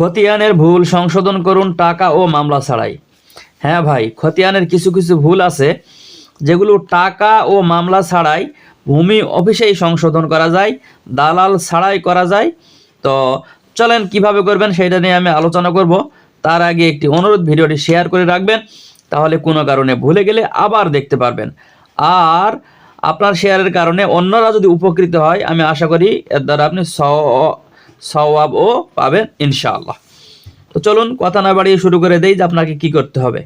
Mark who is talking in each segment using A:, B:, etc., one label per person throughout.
A: খতিয়ানের ভুল সংশোধন করুন টাকা ও মামলা ছাড়াই। হ্যাঁ ভাই, খতিয়ানের কিছু কিছু ভুল আছে, যেগুলো টাকা ও মামলা ছাড়াই ভূমি অফিসেই সংশোধন করা যায়, দালাল ছাড়াই করা যায়। তো চলেন কীভাবে করবেন সেটা নিয়ে আমি আলোচনা করব। তার আগে একটি অনুরোধ, ভিডিওটি শেয়ার করে রাখবেন, তাহলে কোনো কারণে ভুলে গেলে আবার দেখতে পারবেন। আর আপনার শেয়ারের কারণে অন্যরা যদি উপকৃত হয়, আমি আশা করি এর দ্বারা আপনি সওয়াবও পাবেন ইনশাআল্লাহ। তো চলুন কথা না বাড়িয়ে শুরু করে দেই যে আপনাকে কি করতে হবে।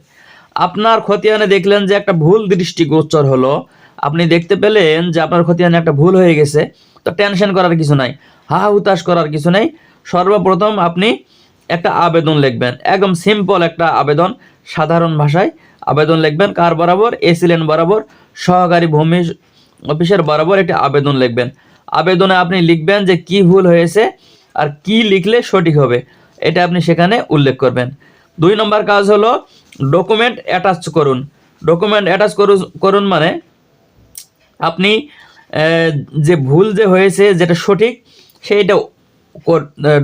A: আপনার খতিয়ানে দেখলেন যে একটা ভুল দৃষ্টিগোচর হলো। আপনি দেখতে পেলেন যে আপনার খতিয়ানে একটা ভুল হয়ে গেছে। তো টেনশন করার কিছু নাই, হা হুতাশ করার কিছু নেই। সর্বপ্রথম আপনি একটা আবেদন লিখবেন, একদম সিম্পল একটা আবেদন, সাধারণ ভাষায় আবেদন লিখবেন, কার বরাবর? এসিলেন বরাবর, সহকারী ভূমি অফিসের বরাবর একটি আবেদন লিখবেন। আবেদনে আপনি লিখবেন যে কি ভুল হয়েছে আর কি লিখলে সঠিক হবে, এটা আপনি সেখানে উল্লেখ করবেন। দুই নম্বর কাজ হলো ডকুমেন্ট অ্যাটাচ করুন। ডকুমেন্ট অ্যাটাচ করুন করুন মানে আপনি যে ভুল যে হয়েছে, যেটা সঠিক, সেইটা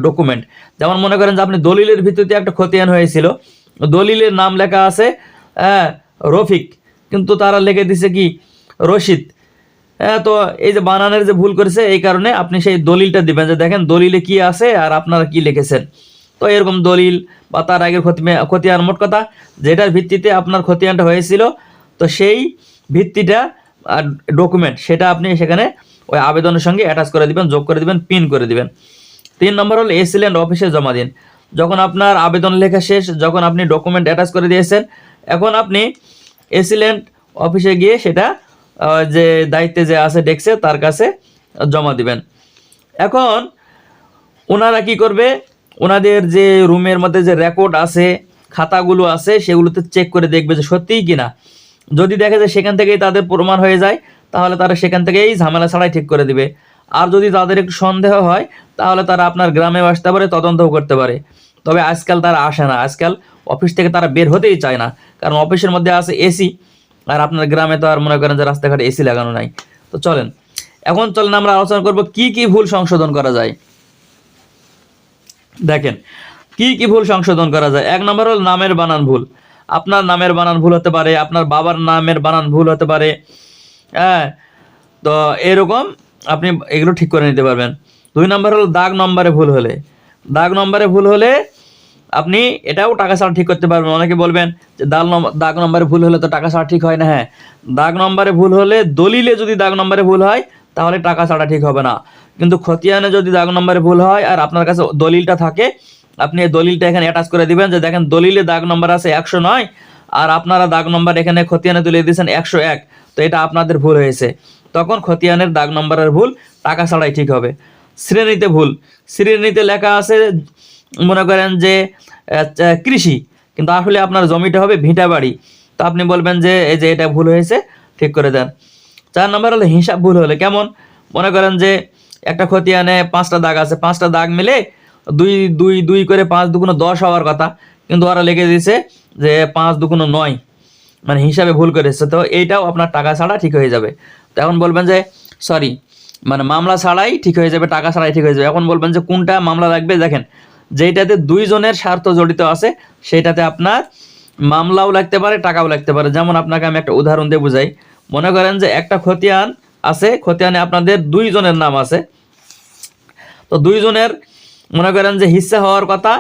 A: ডকুমেন্ট যেমন মনে করেন যে আপনি দলিলের ভিত্তিতে একটা খতিয়ান হয়েছিল, দলিলের নাম লেখা আছে হ্যাঁ রফিক। কিন্তু তারা লিখে দিছে কি, রশিদ। তো এই যে বানানের যে ভুল করেছে, এই কারণে আপনি সেই দলিলটা দিবেন যে দেখেন দলিলে কি আছে আর আপনারা কি লিখেছেন। তো এরকম দলিল বা তার আগের ক্ষতি খতিয়ান মোট কথা, যেটার ভিত্তিতে আপনার খতিয়ানটা হয়েছিল, তো সেই ভিত্তিটা ডকুমেন্ট সেটা আপনি সেখানে ওই আবেদনের সঙ্গে অ্যাটাচ করে দিবেন, যোগ করে দিবেন পিন করে দিবেন। তিন নম্বর হলো এসিল্যান্ড অফিসে জমা দিন। যখন আপনার আবেদন লেখা শেষ, যখন আপনি ডকুমেন্ট অ্যাটাচ করে দিয়েছেন, এখন আপনি এসিল্যান্ড অফিসে গিয়ে সেটা যে দায়িত্বে যে আছে ডেস্কে তার কাছে জমা দিবেন। এখন ওনারা কি করবে? ওনাদের যে রুমের মধ্যে যে রেকর্ড আছে, খাতাগুলো আছে, সেগুলোতে চেক করে দেখবে যে সত্যিই কিনা। যদি দেখে যে সেখান থেকেই তাদের প্রমাণ হয়ে যায়, তাহলে তারা সেখান থেকেই ঝামেলা ছাড়াই ঠিক করে দিবে। আর যদি তাদের একটু সন্দেহ হয়, তাহলে তারা আপনার গ্রামে আসতে পারে, তদন্তও করতে পারে। তবে আজকাল তারা আসে না। আজকাল অফিস থেকে তারা বের হতেই চায় না। কারণ অফিসের মধ্যে আছে এসি। আর আপনার গ্রামে তো আর মনে করেন যে রাস্তাঘাটে এসি লাগানো নাই। তো চলেন, এখন চলেন আমরা আলোচনা করব কি কি ভুল সংশোধন করা যায়। দেখেন, কি কি ভুল সংশোধন করা যায়? এক নম্বর হল নামের বানান ভুল। আপনার নামের বানান ভুল হতে পারে, আপনার বাবার নামের বানান ভুল হতে পারে। হ্যাঁ তো এরকম আপনি এগুলো ঠিক করে নিতে পারবেন। দুই নম্বর হলো দাগ নম্বরে ভুল হলে। দাগ নম্বরে ভুল হলে আপনি এটাও টাকা ছাড়া ঠিক করতে পারবেন। অনেকে বলবেন যে দাগ দাগ নম্বরে ভুল হলে তো টাকা ছাড়া ঠিক হয় না। হ্যাঁ দাগ নম্বরে ভুল হলে দলিলে যদি দাগ নম্বরে ভুল হয়, তাহলে টাকা ছাড়া ঠিক হবে না। কিন্তু খতিয়ানে যদি দাগ নম্বরে ভুল হয় আর আপনার কাছে দলিলটা থাকে, আপনি এই দলিলটা এখানে অ্যাটাচ করে দিবেন যে দেখেন দলিলে দাগ নম্বর আছে একশো নয় আর আপনারা দাগ নম্বর এখানে খতিয়ানে তুলে দিয়েছেন একশো এক। তো এটা আপনাদের ভুল হয়েছে। তখন খতিয়ানের দাগ নম্বরের ভুল টাকা ছাড়াই ঠিক হবে। শ্রেণীতে ভুল। শ্রেণীতে লেখা আছে মনে করেন যে কৃষি, কিন্তু আসলে আপনার জমিটা হবে ভিটা বাড়ি। তো আপনি বলবেন যে, এই যে এটা ভুল হয়েছে, ঠিক করে দেন। চার নম্বর হলো হিসাব ভুল হলে। কেমন? মনে করেন যে, একটা খতিয়ানে পাঁচটা দাগ আছে, পাঁচটা দাগ মিলে দুই দুই দুই করে পাঁচ দুগুণ দশ হওয়ার কথা। কিন্তু ওরা লিখে দিয়েছে যে, পাঁচ দুগুণ নয়। মানে হিসাবে ভুল করেছে। তো এইটাও আপনার টাকা ছাড়া ঠিক হয়ে যাবে। তো এখন বলবেন যে সরি মানে মামলা ছাড়াই ঠিক হয়ে যাবে, টাকা ছাড়াই ঠিক হয়ে যাবে। এখন বলবেন যে, কোনটা মামলা লাগবে? দেখেন যেইটাতে দুইজনের স্বার্থ জড়িত আছে, সেইটাতে আপনার মামলাও লাগতে পারে, টাকাও লাগতে পারে। যেমন আপনাকে আমি একটা উদাহরণ দিয়ে বুঝাই। মনে করেন যে একটা খতিয়ান আছে, খতিয়ানে আপনাদের দুইজনের নাম আছে। তো দুইজনের, মনে করেন যে হিস্সা হওয়ার কথা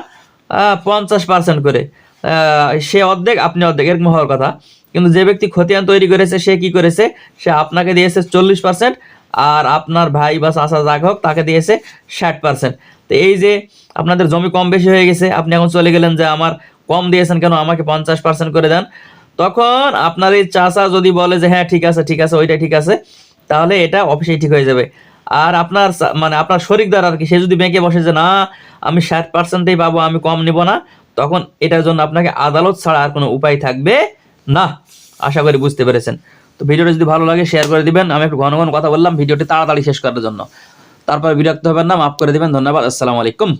A: পঞ্চাশ পার্সেন্ট করে। সে অর্ধেক, আপনি অর্ধেক, এরকম হওয়ার কথা। কিন্তু যে ব্যক্তি খতিয়ান তৈরি করেছে, সে কি করেছে? সে আপনাকে দিয়েছে চল্লিশ পার্সেন্ট আর আপনার ভাই বা চাষা যাক হোক, তাকে দিয়েছে ষাট পার্সেন্ট তো এই যে আপনাদের জমি কম বেশি হয়ে গেছে, আপনি এখন চলে গেলেন যে আমার কম দিয়েছেন কেন, আমাকে পঞ্চাশ পার্সেন্ট করে দেন। তখন আপনার এই চাষা যদি বলে যে হ্যাঁ ঠিক আছে ঠিক আছে ওইটা ঠিক আছে, তাহলে এটা অফিসেই ঠিক হয়ে যাবে। আর আপনার মানে আপনার শরিকদার আর কি, সে যদি ব্যাংকে বসে যে, না, আমি ষাট পার্সেন্টেই পাবো, আমি কম নিব না, তখন এটার জন্য আপনাকে আদালত ছাড়া আর কোনো উপায় থাকবে না। আশা করি বুঝতে পেরেছেন। তো ভিডিওটা যদি ভালো লাগে শেয়ার করে দিবেন। আমি একটু ঘন ঘন কথা বললাম, ভিডিওটি তাড়াতাড়ি শেষ করার জন্য। তারপর বিরক্ত হবেন না, মাফ করে দিবেন। ধন্যবাদ, আসসালামু আলাইকুম।